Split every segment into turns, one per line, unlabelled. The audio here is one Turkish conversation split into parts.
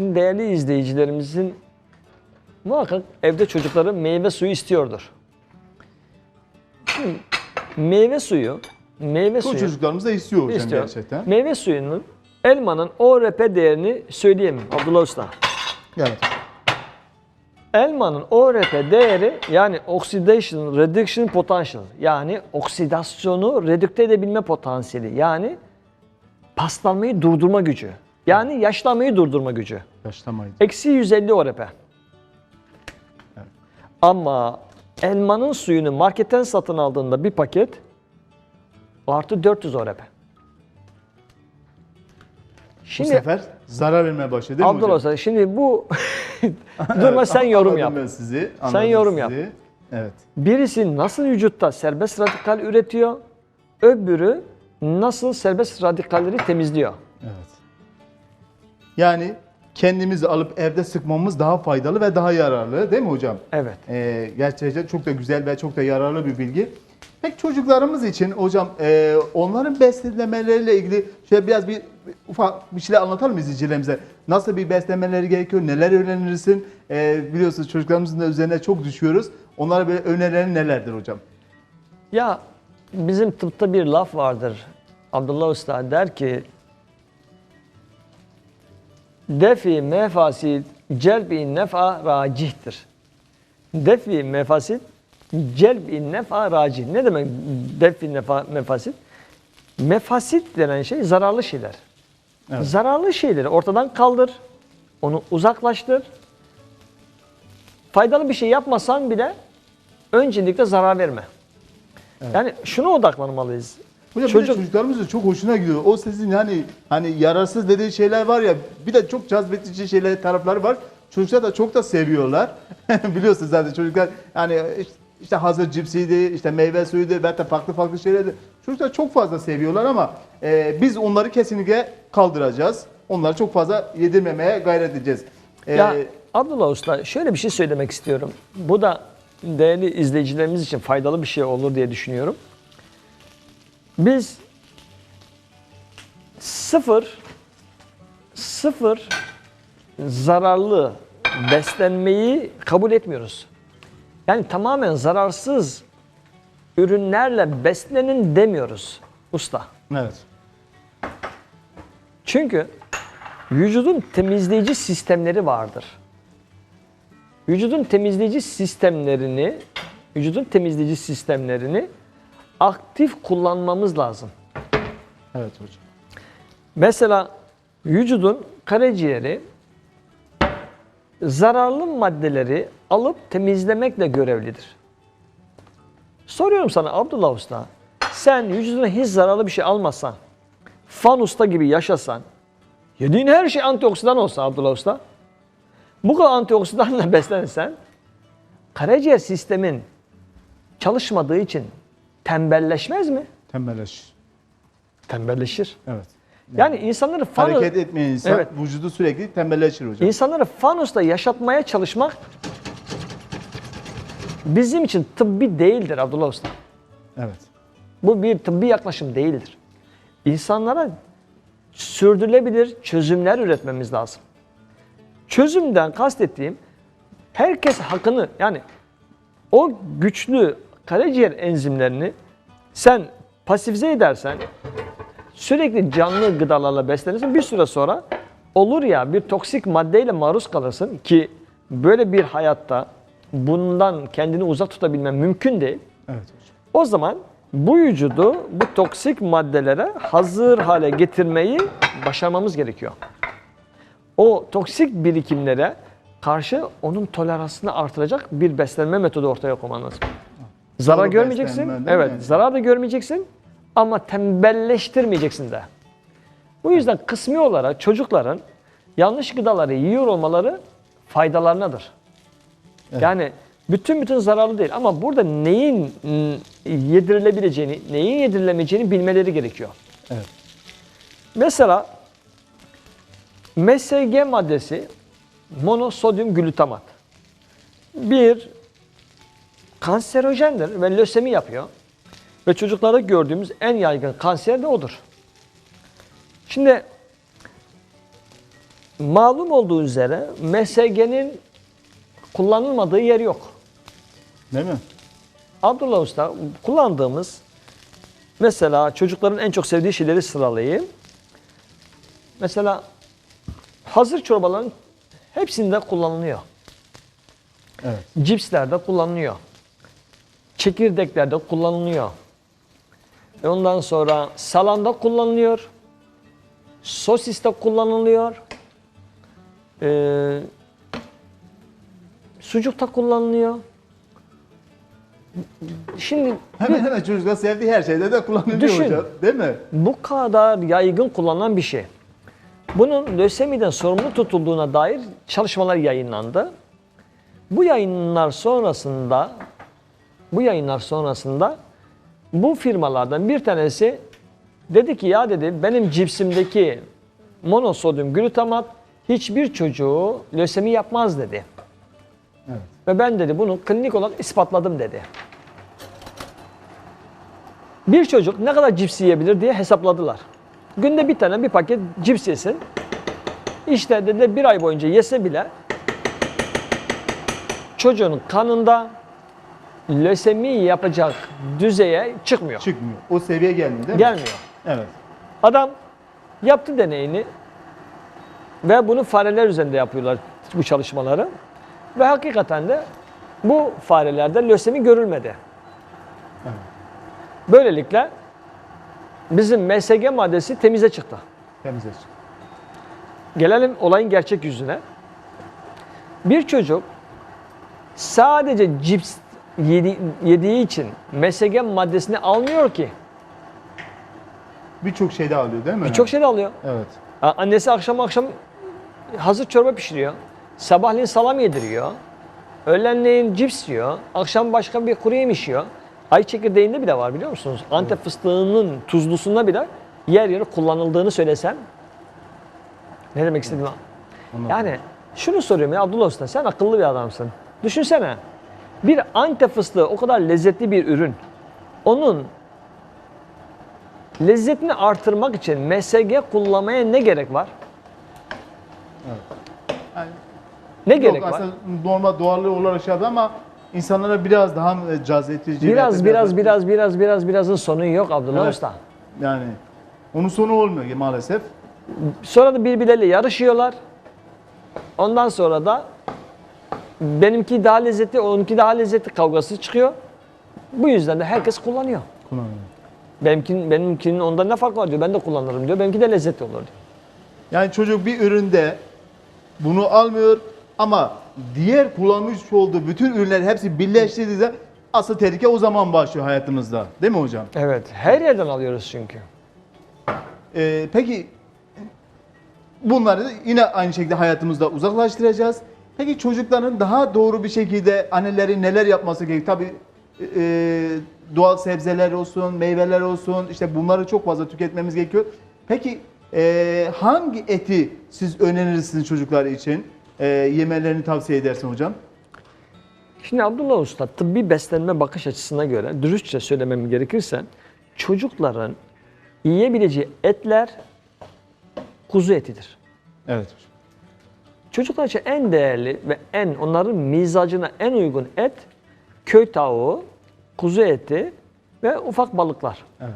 Şimdi değerli izleyicilerimizin muhakkak evde çocukları meyve suyu istiyordur. Şimdi meyve suyu, meyve
Bu
suyu
çocuklarımız da istiyor hocam
istiyor.
gerçekten.
Meyve suyunun elmanın ORP değerini söyleyeyim Abdullah Usta?
Evet.
Elmanın ORP değeri yani Oxidation Reduction Potential yani oksidasyonu redükte edebilme potansiyeli yani paslanmayı durdurma gücü. Yani yaşlanmayı durdurma gücü.
Yaşlamaydı.
Eksi 150 ORP. Ama elmanın suyunu marketten satın aldığında bir paket artı 400 ORP.
Bu
Şimdi
sefer zarar vermeye başladı değil mi
Abdullah
hocam?
Usta şimdi bu durma sen yorum yap.
Ben sizi. anladım
yorum yap.
sizi. Evet.
Birisi nasıl vücutta serbest radikal üretiyor, öbürü nasıl serbest radikalleri temizliyor.
Evet. Yani kendimizi alıp evde sıkmamız daha faydalı ve daha yararlı değil mi hocam?
Evet.
Ee, gerçekten çok da güzel ve çok da yararlı bir bilgi. Peki çocuklarımız için hocam e, onların beslenmeleriyle ilgili şöyle biraz bir ufak bir şeyler anlatalım mı izleyicilerimize? Nasıl bir beslenmeleri gerekiyor? Neler öğrenirsin? E, biliyorsunuz çocuklarımızın da üzerine çok düşüyoruz. Onlara böyle önerilerin nelerdir hocam?
Ya bizim tıpta bir laf vardır. Abdullah Usta der ki Defi mefasid celbi nefa racihtir. Defi mefasid celbi nefa racih. Ne demek defi nefa, mefasid? Mefasit denen şey zararlı şeyler.
Evet.
Zararlı şeyleri ortadan kaldır. Onu uzaklaştır. Faydalı bir şey yapmasan bile öncelikle zarar verme. Yani şuna odaklanmalıyız.
Hocam bir de
Çocuk
çocuklarımız da çok hoşuna gidiyor. O sesin yani hani yararsız dediği şeyler var ya bir de çok cazbedici şeyler tarafları var. Çocuklar da çok da seviyorlar. Biliyorsunuz zaten çocuklar yani işte hazır cipsiydi, işte meyve suyuydu ve farklı farklı şeylerdi. Çocuklar çok fazla seviyorlar ama e, biz onları kesinlikle kaldıracağız. Onları çok fazla yedirmemeye gayret edeceğiz. E,
ya Abdullah Usta şöyle bir şey söylemek istiyorum. Bu da değerli izleyicilerimiz için faydalı bir şey olur diye düşünüyorum. Biz sıfır sıfır zararlı beslenmeyi kabul etmiyoruz. Yani tamamen zararsız ürünlerle beslenin demiyoruz usta.
evet.
Çünkü vücudun temizleyici sistemleri vardır. Vücudun temizleyici sistemlerini, vücudun temizleyici sistemlerini aktif kullanmamız lazım.
Evet hocam.
Mesela vücudun karaciğeri zararlı maddeleri alıp temizlemekle görevlidir. Soruyorum sana Abdullah Usta, sen vücuduna hiç zararlı bir şey almasan, fan usta gibi yaşasan, yediğin her şey antioksidan olsa Abdullah Usta, bu kadar antioksidanla beslenirsen, karaciğer sistemin çalışmadığı için tembelleşmez mi?
Tembelleş.
Tembelleşir.
Evet.
Yani insanları fan
Hareket etmeyen insan
Evet.
vücudu sürekli tembelleşir hocam.
İnsanları fanusta yaşatmaya çalışmak bizim için tıbbi değildir Abdullah Usta.
Evet.
Bu bir tıbbi yaklaşım değildir. İnsanlara sürdürülebilir çözümler üretmemiz lazım. Çözümden kastettiğim herkes hakkını yani o güçlü karaciğer enzimlerini sen pasifize edersen sürekli canlı gıdalarla beslenirsin bir süre sonra olur ya bir toksik maddeyle maruz kalırsın ki böyle bir hayatta bundan kendini uzak tutabilmen mümkün değil.
Evet hocam.
O zaman bu vücudu bu toksik maddelere hazır hale getirmeyi başarmamız gerekiyor. O toksik birikimlere karşı onun toleransını artıracak bir beslenme metodu ortaya koyman lazım. Zarar
Doğru
görmeyeceksin.
değil mi?
Evet, zarar da görmeyeceksin ama tembelleştirmeyeceksin de. Bu yüzden kısmi olarak çocukların yanlış gıdaları yiyor olmaları faydalarınadır. Yani bütün bütün zararlı değil ama burada neyin yedirilebileceğini, neyin yedirilemeyeceğini bilmeleri gerekiyor.
Evet.
Mesela MSG maddesi monosodyum glutamat. Bir kanserojendir ve lösemi yapıyor. Ve çocuklarda gördüğümüz en yaygın kanser de odur. Şimdi malum olduğu üzere MSG'nin kullanılmadığı yer yok.
Değil mi?
Abdullah Usta kullandığımız mesela çocukların en çok sevdiği şeyleri sıralayayım. Mesela hazır çorbaların hepsinde kullanılıyor.
Evet.
Cipslerde kullanılıyor. Çekirdeklerde kullanılıyor. Ve ondan sonra salanda kullanılıyor. Sosiste kullanılıyor. Ee, sucukta kullanılıyor. Şimdi
Hemen hemen çocuklar sevdiği her şeyde de kullanılıyor
Düşün.
hocam. Değil mi?
bu kadar yaygın kullanılan bir şey. Bunun lösemiden sorumlu tutulduğuna dair çalışmalar yayınlandı. Bu yayınlar sonrasında bu yayınlar sonrasında bu firmalardan bir tanesi dedi ki ya dedi benim cipsimdeki monosodyum glutamat hiçbir çocuğu lösemi yapmaz dedi.
Evet.
Ve ben dedi bunu klinik olarak ispatladım dedi. Bir çocuk ne kadar cips yiyebilir diye hesapladılar. Günde bir tane bir paket cips yesin. İşte dedi bir ay boyunca yese bile çocuğun kanında lösemi yapacak düzeye çıkmıyor.
Çıkmıyor. O seviye gelmiyor değil mi?
Gelmiyor.
Evet.
Adam yaptı deneyini ve bunu fareler üzerinde yapıyorlar bu çalışmaları. Ve hakikaten de bu farelerde lösemi görülmedi.
Evet.
Böylelikle bizim MSG maddesi temize çıktı.
Temize çık.
Gelelim olayın gerçek yüzüne. Bir çocuk sadece cips yedi- yediği için MSG maddesini almıyor ki.
Birçok şeyde alıyor değil mi?
Birçok şey de alıyor.
Evet.
Annesi akşam akşam hazır çorba pişiriyor. Sabahleyin salam yediriyor. Öğlenleyin cips yiyor. Akşam başka bir kuru yemiş yiyor. Ay çekirdeğinde bile var biliyor musunuz? Antep fıstığının tuzlusunda bile yer yer kullanıldığını söylesem ne demek istediğimi
Anladım.
Yani şunu soruyorum ya Abdullah Usta sen akıllı bir adamsın. Düşünsene bir Antep fıstığı o kadar lezzetli bir ürün. Onun lezzetini artırmak için MSG kullanmaya ne gerek var?
Yani
Ne
yok,
gerek var?
normal doğallığı olarak şey ama insanlara biraz daha cazibetici.
Biraz biraz biraz biraz biraz birazın sonu yok Abdullah
Evet.
Usta.
Yani onun sonu olmuyor maalesef.
Sonra da birbirleriyle yarışıyorlar. Ondan sonra da benimki daha lezzetli, onunki daha lezzetli kavgası çıkıyor. Bu yüzden de herkes kullanıyor.
Kullanıyor.
Benimkinin, benimkinin ondan ne farkı var diyor. Ben de kullanırım diyor. Benimki de lezzetli olur diyor.
Yani çocuk bir üründe bunu almıyor ama diğer kullanmış olduğu bütün ürünler hepsi birleştirdiğinde asıl tehlike o zaman başlıyor hayatımızda. Değil mi hocam?
Evet. Her yerden alıyoruz çünkü.
Ee, peki bunları yine aynı şekilde hayatımızda uzaklaştıracağız. Peki çocukların daha doğru bir şekilde annelerin neler yapması gerekiyor? Tabii e, doğal sebzeler olsun, meyveler olsun işte bunları çok fazla tüketmemiz gerekiyor. Peki e, hangi eti siz önerirsiniz çocuklar için? E, yemelerini tavsiye edersin hocam?
Şimdi Abdullah Usta tıbbi beslenme bakış açısına göre dürüstçe söylemem gerekirse çocukların yiyebileceği etler kuzu etidir.
Evet.
Çocuklar için en değerli ve en onların mizacına en uygun et köy tavuğu, kuzu eti ve ufak balıklar.
Evet.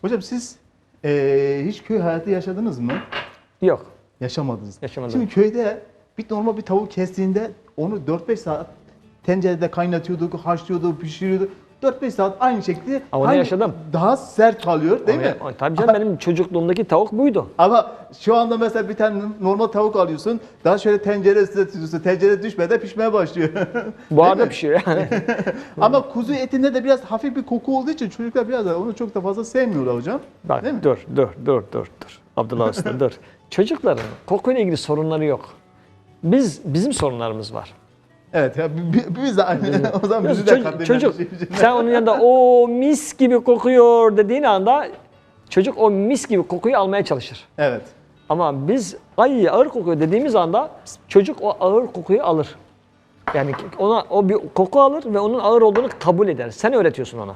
Hocam siz e, hiç köy hayatı yaşadınız mı?
Yok.
Yaşamadınız.
Yaşamadım.
Şimdi köyde bir normal bir tavuk kestiğinde onu 4-5 saat tencerede kaynatıyorduk, haşlıyorduk, pişiriyorduk. 4-5 saat aynı şekilde
Ama onu
hangi-
yaşadım.
daha sert kalıyor değil mi?
Ama- Tabii canım benim çocukluğumdaki tavuk buydu.
Ama şu anda mesela bir tane normal tavuk alıyorsun. Daha şöyle tencere üstüne tutuyorsun. Tencere düşmeden pişmeye başlıyor.
Buharda
mi?
pişiyor yani.
Ama kuzu etinde de biraz hafif bir koku olduğu için çocuklar biraz da onu çok da fazla sevmiyorlar hocam.
Bak
Değil mi?
dur dur dur dur dur. Abdullah Usta dur. Çocukların kokuyla ilgili sorunları yok. Biz bizim sorunlarımız var.
Evet ya bi- bi- biz de aynı. o zaman bizi de
Çocuk,
katlayın.
çocuk sen onun yanında o mis gibi kokuyor dediğin anda çocuk o mis gibi kokuyu almaya çalışır.
Evet.
Ama biz ay ağır kokuyor dediğimiz anda çocuk o ağır kokuyu alır. Yani ona o bir koku alır ve onun ağır olduğunu kabul eder. Sen öğretiyorsun ona.